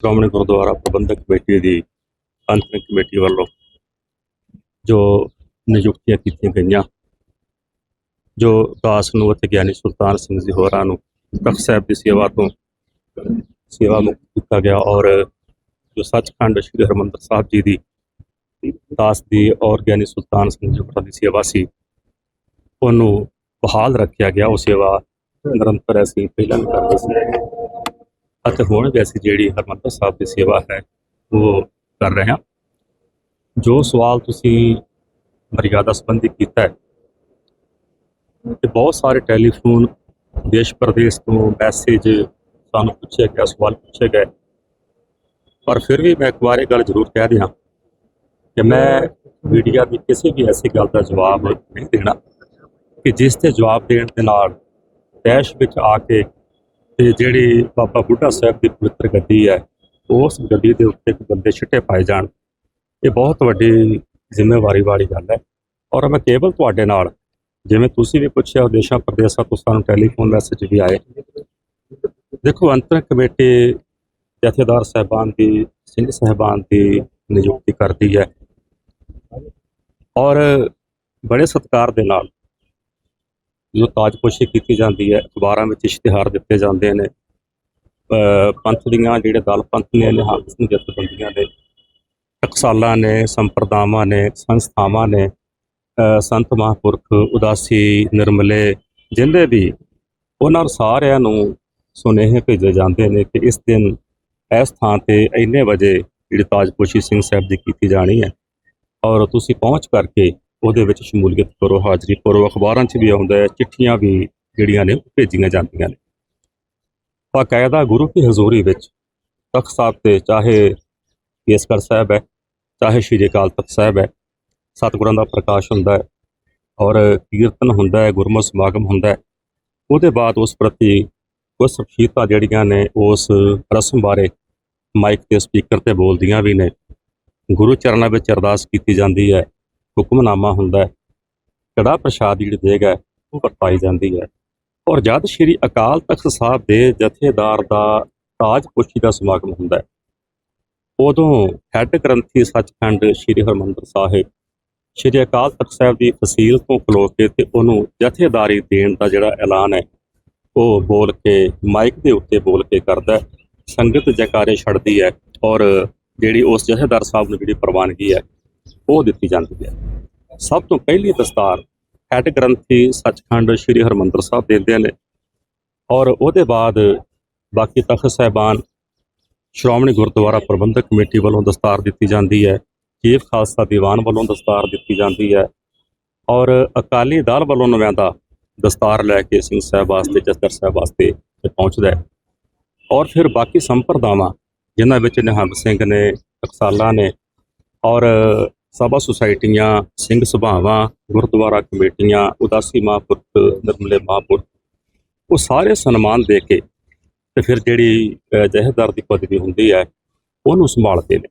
ਸ਼੍ਰੋਮਣੀ ਗੁਰਦੁਆਰਾ ਪ੍ਰਬੰਧਕ committee ਦੀ interim committee ਵੱਲੋਂ ਜੋ ਨਿਯੁਕਤੀਆਂ ਕੀਤੀਆਂ ਗਈਆਂ, ਜੋ ਦਾਸ ਨੂੰ ਅਤੇ ਗਿਆਨੀ ਸੁਲਤਾਨ ਸਿੰਘ ਜੀ ਹੋਰਾਂ ਨੂੰ, ਤਖਤ ਸਾਹਿਬ ਦੀ ਸੇਵਾ ਤੋਂ ਸੇਵਾ ਮੁਕਤ ਕੀਤਾ ਗਿਆ ਔਰ ਜੋ ਸੱਚਖੰਡ ਸ੍ਰੀ ਹਰਿਮੰਦਰ ਸਾਹਿਬ ਜੀ ਦੀ ਦਾਸ ਦੀ ਔਰ ਗਿਆਨੀ ਸੁਲਤਾਨ ਸਿੰਘ ਜੀ ਹੋਰਾਂ ਦੀ ਸੇਵਾ ਸੀ, ਉਹਨੂੰ ਬਹਾਲ ਰੱਖਿਆ ਗਿਆ। ਉਹ ਸੇਵਾ ਨਿਰੰਤਰ ਅਸੀਂ ਪਹਿਲਾਂ ਕਰਦੇ ਸੀ। ਅਤੇ ਹੁਣ ਵੀ ਅਸੀਂ ਜਿਹੜੀ ਹਰਿਮੰਦਰ ਸਾਹਿਬ ਦੀ ਸੇਵਾ ਹੈ, ਉਹ ਕਰ ਰਹੇ ਹਾਂ। ਜੋ ਸਵਾਲ ਤੁਸੀਂ ਮਰਿਆਦਾ ਸੰਬੰਧੀ ਕੀਤਾ ਹੈ, ਤੇ ਬਹੁਤ ਸਾਰੇ ਟੈਲੀਫੋਨ ਦੇਸ਼ ਪ੍ਰਦੇਸ਼ ਤੋਂ ਮੈਸੇਜ ਸਾਨੂੰ ਪੁੱਛਿਆ ਗਿਆ, ਸਵਾਲ ਪੁੱਛੇ ਗਏ। ਪਰ ਫਿਰ ਵੀ ਮੈਂ ਇੱਕ ਵਾਰ ਇਹ ਗੱਲ ਜ਼ਰੂਰ ਕਹਿ ਦਿਆਂ ਕਿ ਮੈਂ ਮੀਡੀਆ ਦੀ ਕਿਸੇ ਵੀ ਐਸੀ ਗੱਲ ਦਾ ਜਵਾਬ ਨਹੀਂ ਦੇਣਾ ਕਿ ਜਿਸ ਤੇ ਜਵਾਬ ਦੇਣ ਦੇ ਨਾਲ ਦੇਸ਼ ਵਿੱਚ ਆ ਕੇ ਤੇ ਜਿਹੜੀ ਬਾਬਾ ਬੁੱਢਾ ਸਾਹਿਬ ਦੀ ਪਵਿੱਤਰ ਗੱਦੀ ਹੈ, ਉਸ ਗੱਦੀ ਦੇ ਉੱਤੇ ਇੱਕ ਬੰਦੇ ਛਿੱਟੇ ਪਾਏ ਜਾਣ। ਇਹ ਬਹੁਤ ਵੱਡੀ ਜ਼ਿੰਮੇਵਾਰੀ ਵਾਲੀ ਗੱਲ ਹੈ। ਔਰ ਮੈਂ ਕੇਵਲ ਤੁਹਾਡੇ ਨਾਲ, ਜਿਵੇਂ ਤੁਸੀਂ ਵੀ ਪੁੱਛਿਆ ਉਦੇਸ਼ਾਂ ਪ੍ਰਦੇਸ਼ਾਂ ਤੋਂ ਸਾਨੂੰ ਟੈਲੀਫੋਨ ਮੈਸੇਜ ਵੀ ਆਏ। ਦੇਖੋ, ਅੰਤਰ ਕਮੇਟੀ ਜਥੇਦਾਰ ਸਾਹਿਬਾਨ ਦੀ ਸਿੰਘ ਸਾਹਿਬਾਨ ਦੀ ਨਿਯੁਕਤੀ ਕਰਦੀ ਹੈ। ਔਰ ਬੜੇ ਸਤਿਕਾਰ ਦੇ ਨਾਲ ਜਦੋਂ ਤਾਜਪੋਸ਼ੀ ਕੀਤੀ ਜਾਂਦੀ ਹੈ, ਅਖਬਾਰਾਂ ਵਿੱਚ ਇਸ਼ਤਿਹਾਰ ਦਿੱਤੇ ਜਾਂਦੇ ਨੇ ਪੰਥ ਦੀਆਂ ਜਿਹੜੇ ਦਲ ਪੰਥ ਨੇ ਨਿਹੰਗ ਸਿੰਘ ਜਥੇਬੰਦੀਆਂ ਨੇ। ਟਕਸਾਲਾਂ ਨੇ, ਸੰਪਰਦਾਵਾਂ ਨੇ, ਸੰਸਥਾਵਾਂ ਨੇ ਸੰਤ ਮਹਾਂਪੁਰਖ, ਉਦਾਸੀ, ਨਿਰਮਲੇ ਜਿੰਦੇ ਵੀ, ਉਹਨਾਂ ਸਾਰਿਆਂ ਨੂੰ ਸੁਨੇਹੇ ਭੇਜੇ ਜਾਂਦੇ ਨੇ ਕਿ ਇਸ ਦਿਨ ਇਸ ਥਾਂ ਤੇ ਇੰਨੇ ਵਜੇ ਜਿਹੜੀ ਤਾਜਪੋਸ਼ੀ ਸਿੰਘ ਸਾਹਿਬ ਦੀ ਕੀਤੀ ਜਾਣੀ ਹੈ। ਔਰ ਤੁਸੀਂ ਪਹੁੰਚ ਕਰਕੇ ਉਹਦੇ ਵਿੱਚ ਸ਼ਮੂਲੀਅਤ ਕਰੋ, ਹਾਜ਼ਰੀ ਕਰੋ ਅਖਬਾਰਾਂ 'ਚ ਵੀ ਆਉਂਦਾ ਹੈ, ਚਿੱਠੀਆਂ ਵੀ ਜਿਹੜੀਆਂ ਨੇ ਉਹ ਭੇਜੀਆਂ ਜਾਂਦੀਆਂ ਨੇ। ਬਾਕਾਇਦਾ ਗੁਰੂ ਕੀ ਹਜ਼ੂਰੀ ਵਿੱਚ ਤਖਤ ਸਾਹਿਬ ਤੇ ਚਾਹੇ ਕੇਸਗੜ੍ਹ ਸਾਹਿਬ ਹੈ, ਚਾਹੇ ਸ਼੍ਰੀ ਅਕਾਲ ਤਖਤ ਸਾਹਿਬ ਹੈ, ਸਤਿਗੁਰਾਂ ਦਾ ਪ੍ਰਕਾਸ਼ ਹੁੰਦਾ ਹੈ ਔਰ ਕੀਰਤਨ ਹੁੰਦਾ ਹੈ ਗੁਰਮਤਿ ਸਮਾਗਮ ਹੁੰਦਾ ਹੈ, ਉਹਦੇ ਬਾਅਦ ਉਸ ਪ੍ਰਤੀ ਕੁਝ ਸ਼ਖਸੀਅਤਾਂ ਜਿਹੜੀਆਂ ਨੇ ਉਸ ਰਸਮ ਬਾਰੇ ਮਾਈਕ ਤੇ ਸਪੀਕਰ ਤੇ ਬੋਲਦੀਆਂ ਵੀ ਨੇ। ਗੁਰੂ ਚਰਨਾਂ ਵਿੱਚ ਅਰਦਾਸ ਕੀਤੀ ਜਾਂਦੀ ਹੈ। ਹੁਕਮਨਾਮਾ ਹੁੰਦਾ ਹੈ। ਕੜਾ ਪ੍ਰਸ਼ਾਦ ਜਿਹੜੀ ਦੇਗਾ ਹੈ, ਉਹ ਵਰਤਾਈ ਜਾਂਦੀ ਹੈ। ਔਰ ਜਦ ਸ਼੍ਰੀ ਅਕਾਲ ਤਖਤ ਸਾਹਿਬ ਦੇ ਜਥੇਦਾਰ ਦਾ ਤਾਜ ਪੁਸ਼ੀ ਦਾ ਸਮਾਗਮ ਹੁੰਦਾ ਹੈ, ਉਦੋਂ ਹੈੱਡ ਗ੍ਰੰਥੀ ਸੱਚਖੰਡ ਸ਼੍ਰੀ ਹਰਮੰਦਰ ਸਾਹਿਬ, ਸ਼੍ਰੀ ਅਕਾਲ ਤਖਤ ਸਾਹਿਬ ਦੀ ਫਸੀਲ ਤੋਂ ਖਲੋ ਕੇ ਤੇ ਉਹਨੂੰ ਜਥੇਦਾਰੀ ਦੇਣ ਦਾ ਜਿਹੜਾ ਐਲਾਨ ਹੈ, ਉਹ ਬੋਲ ਕੇ, ਮਾਈਕ ਦੇ ਉੱਤੇ ਬੋਲ ਕੇ ਕਰਦਾ ਸੰਗਤ ਜੈਕਾਰੇ ਛੱਡਦੀ ਹੈ ਔਰ ਜਿਹੜੀ ਉਸ ਜਥੇਦਾਰ ਸਾਹਿਬ ਨੂੰ ਜਿਹੜੀ ਪ੍ਰਵਾਨਗੀ ਹੈ ਉਹ ਦਿੱਤੀ ਜਾਂਦੀ ਹੈ। ਸਭ ਤੋਂ ਪਹਿਲੀ ਦਸਤਾਰ ਹੈੱਡ ਗ੍ਰੰਥੀ ਸੱਚਖੰਡ ਸ੍ਰੀ ਹਰਮੰਦਰ ਸਾਹਿਬ ਦਿੰਦੇ ਨੇ ਔਰ ਉਹਦੇ ਬਾਅਦ ਬਾਕੀ ਤਖਤ ਸਾਹਿਬਾਨ, ਸ਼੍ਰੋਮਣੀ ਗੁਰਦੁਆਰਾ ਪ੍ਰਬੰਧਕ ਕਮੇਟੀ ਵੱਲੋਂ ਦਸਤਾਰ ਦਿੱਤੀ ਜਾਂਦੀ ਹੈ ਚੀਫ ਖਾਲਸਾ ਦੀਵਾਨ ਵੱਲੋਂ ਦਸਤਾਰ ਦਿੱਤੀ ਜਾਂਦੀ ਹੈ ਔਰ ਅਕਾਲੀ ਦਲ ਵੱਲੋਂ ਨਵਿਆਂਦਾ ਦਸਤਾਰ ਲੈ ਕੇ ਸਿੰਘ ਸਾਹਿਬ ਵਾਸਤੇ, ਜਸਦਰ ਸਾਹਿਬ ਵਾਸਤੇ ਪਹੁੰਚਦਾ ਹੈ। ਔਰ ਫਿਰ ਬਾਕੀ ਸੰਪਰਦਾਵਾਂ, ਜਿਨ੍ਹਾਂ ਵਿੱਚ ਨਿਹੰਗ ਸਿੰਘ ਨੇ, ਟਕਸਾਲਾਂ ਨੇ ਔਰ ਸਭਾ ਸੁਸਾਇਟੀਆਂ ਸਿੰਘ ਸਭਾਵਾਂ ਗੁਰਦੁਆਰਾ ਕਮੇਟੀਆਂ ਉਦਾਸੀ ਮਹਾਂਪੁਰਖ ਨਿਰਮਲੇ ਮਹਾਂਪੁਰਖ ਉਹ ਸਾਰੇ ਸਨਮਾਨ ਦੇ ਕੇ ਤੇ ਫਿਰ ਜਿਹੜੀ ਅ, ਜਥੇਦਾਰ ਦੀ ਪਦਵੀ ਹੁੰਦੀ ਹੈ ਉਹਨੂੰ ਸੰਭਾਲਦੇ ਨੇ।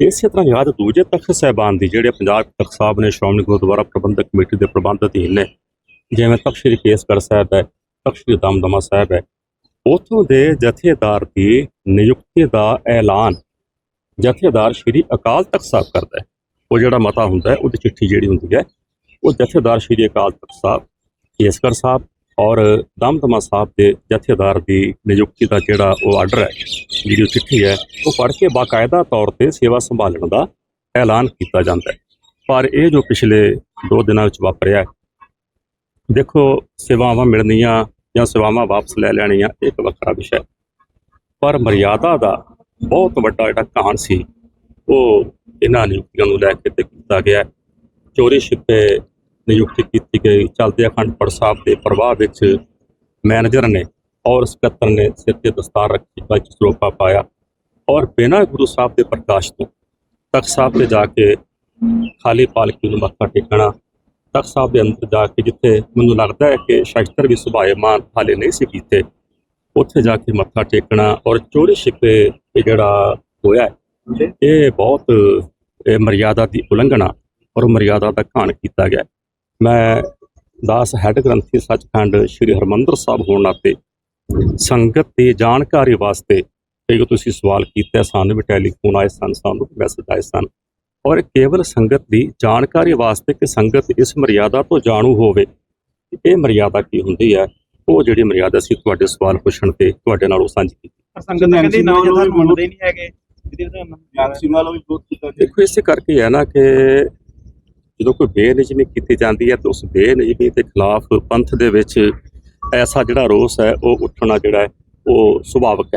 ਇਸੇ ਤਰ੍ਹਾਂ ਯਾਦ ਦੂਜੇ ਤਖਤ ਸਾਹਿਬਾਨ ਦੀ ਜਿਹੜੇ ਪੰਜਾਬ ਤਖਤ ਸਾਹਿਬ ਨੇ ਸ਼੍ਰੋਮਣੀ ਗੁਰਦੁਆਰਾ ਪ੍ਰਬੰਧਕ ਕਮੇਟੀ ਦੇ ਪ੍ਰਬੰਧ ਅਧੀਨ ਨੇ ਜਿਵੇਂ ਤਖਤ ਸ੍ਰੀ ਕੇਸਗੜ੍ਹ ਸਾਹਿਬ ਹੈ ਤਖਤ ਸ੍ਰੀ ਦਮਦਮਾ ਸਾਹਿਬ ਹੈ ਉਥੋਂ ਦੇ ਜਥੇਦਾਰ ਦੀ ਨਿਯੁਕਤੀ ਦਾ ਐਲਾਨ ਜਥੇਦਾਰ ਸ੍ਰੀ ਅਕਾਲ ਤਖਤ ਸਾਹਿਬ ਕਰਦਾ ਹੈ। ਉਹ ਜਿਹੜਾ ਮਤਾ ਹੁੰਦਾ ਹੈ, ਉਹਦੀ ਚਿੱਠੀ ਜਿਹੜੀ ਹੁੰਦੀ ਹੈ, ਉਹ ਜਥੇਦਾਰ ਸ੍ਰੀ ਅਕਾਲ ਤਖਤ ਸਾਹਿਬ, ਕੇਸਗੜ੍ਹ ਸਾਹਿਬ ਔਰ ਦਮਦਮਾ ਸਾਹਿਬ ਦੇ ਜਥੇਦਾਰ ਦੀ ਨਿਯੁਕਤੀ ਦਾ ਜਿਹੜਾ ਉਹ ਆਰਡਰ ਹੈ, ਜਿਹੜੀ ਉਹ ਚਿੱਠੀ ਹੈ, ਉਹ ਪੜ੍ਹ ਕੇ ਬਾਕਾਇਦਾ ਤੌਰ ਤੇ ਸੇਵਾ ਸੰਭਾਲਣ ਦਾ ਐਲਾਨ ਕੀਤਾ ਜਾਂਦਾ ਹੈ। ਪਰ ਇਹ ਜੋ ਪਿਛਲੇ 2 ਦਿਨਾਂ ਵਿੱਚ ਵਾਪਰਿਆ ਦੇਖੋ ਸੇਵਾਵਾਂ ਮਿਲਣੀਆਂ ਜਾਂ ਸੇਵਾਵਾਂ ਵਾਪਸ ਲੈ ਲੈਣੀਆਂ, ਇਹ ਇੱਕ ਵੱਖਰਾ ਵਿਸ਼ਾ ਹੈ। ਪਰ ਮਰਿਆਦਾ ਦਾ ਬਹੁਤ ਵੱਡਾ ਜਿਹੜਾ ਕਹਾਣ ਸੀ ਉਹ ਇਹਨਾਂ ਨਿਯੁਕਤੀਆਂ ਨੂੰ ਲੈ ਕੇ ਤੇ ਕੀਤਾ ਗਿਆ। ਚੋਰੀ ਛਿਪੇ ਨਿਯੁਕਤੀ ਕੀਤੀ ਗਈ। ਚਲਦੇ ਅਖੰਡ ਪਾਠ ਸਾਹਿਬ ਦੇ ਪ੍ਰਵਾਹ ਵਿੱਚ ਮੈਨੇਜਰ ਨੇ ਔਰ ਸਕੱਤਰ ਨੇ ਸਿਰ ਤੇ ਦਸਤਾਰ ਰੱਖੀ ਵਿੱਚ ਸਰੋਪਾ ਪਾਇਆ ਔਰ ਬਿਨਾਂ ਗੁਰੂ ਸਾਹਿਬ ਦੇ ਪ੍ਰਕਾਸ਼ ਤੋਂ ਤਖਤ ਸਾਹਿਬ ਤੇ ਜਾ ਕੇ ਖਾਲੀ ਪਾਲਕੀ ਨੂੰ ਮੱਥਾ ਟੇਕਣਾ, ਤਖਤ ਸਾਹਿਬ ਦੇ ਅੰਦਰ ਜਾ ਕੇ ਜਿੱਥੇ ਮੈਨੂੰ ਲੱਗਦਾ ਹੈ ਕਿ ਸ਼ਸਤਰ ਵੀ ਸੁਭਾਏਮਾਨ ਹਾਲੇ ਨਹੀਂ ਸੀ ਕੀਤੇ, ਉੱਥੇ ਜਾ ਕੇ ਮੱਥਾ ਟੇਕਣਾ ਔਰ ਚੋਰੀ ਛਿਪੇ ਇਹ ਜਿਹੜਾ ਹੋਇਆ ਇਹ ਬਹੁਤ ਇਹ ਮਰਿਆਦਾ ਦੀ ਉਲੰਘਣਾ ਔਰ ਮਰਿਆਦਾ ਦਾ ਘਾਣ ਕੀਤਾ ਗਿਆ। ਮੈਂ ਦਾਸ ਹੈੱਡ ਗ੍ਰੰਥੀ ਸੱਚਖੰਡ ਸ੍ਰੀ ਹਰਮੰਦਰ ਸਾਹਿਬ ਹੋਣ ਨਾਤੇ ਸੰਗਤ ਦੀ ਜਾਣਕਾਰੀ ਵਾਸਤੇ ਕਈ ਤੁਸੀਂ ਸਵਾਲ ਕੀਤਾ ਸਾਨੂੰ ਵੀ ਟੈਲੀਫੋਨ ਆਏ ਸਨ ਸਾਨੂੰ ਮੈਸੇਜ ਆਏ ਸਨ। ਔਰ ਕੇਵਲ ਸੰਗਤ ਦੀ ਜਾਣਕਾਰੀ ਵਾਸਤੇ ਕਿ ਸੰਗਤ ਇਸ ਮਰਿਆਦਾ ਤੋਂ ਜਾਣੂ ਹੋਵੇ ਕਿ ਇਹ ਮਰਿਆਦਾ ਕੀ ਹੁੰਦੀ ਹੈ? ਉਹ ਜਿਹੜੀ ਮਰਿਆਦਾ ਸੀ ਤੁਹਾਡੇ ਸਵਾਲ ਪੁੱਛਣ ਤੇ ਤੁਹਾਡੇ ਨਾਲ ਉਹ ਸਾਂਝੀ ਕੀਤੀ। ਸੰਗਤ ਤਾਂ ਕਹਿੰਦੀ ਨਾ ਮੰਨਦੇ ਨਹੀਂ ਹੈਗੇ। ਦੇਖੋ, ਇਸੇ ਕਰਕੇ ਹੈ ਨਾ ਕਿ ਜਦੋਂ ਕੋਈ ਬੇਨਿਜਮੀ ਕੀਤੀ ਜਾਂਦੀ ਹੈ, ਤਾਂ ਉਸ ਬੇਨਿਜਮੀ ਦੇ ਖਿਲਾਫ ਪੰਥ ਦੇ ਵਿੱਚ ਐਸਾ ਜਿਹੜਾ ਰੋਸ ਹੈ, ਉਹ ਉੱਠਣਾ ਜਿਹੜਾ ਹੈ, ਉਹ ਸੁਭਾਵਿਕ ਹੈ।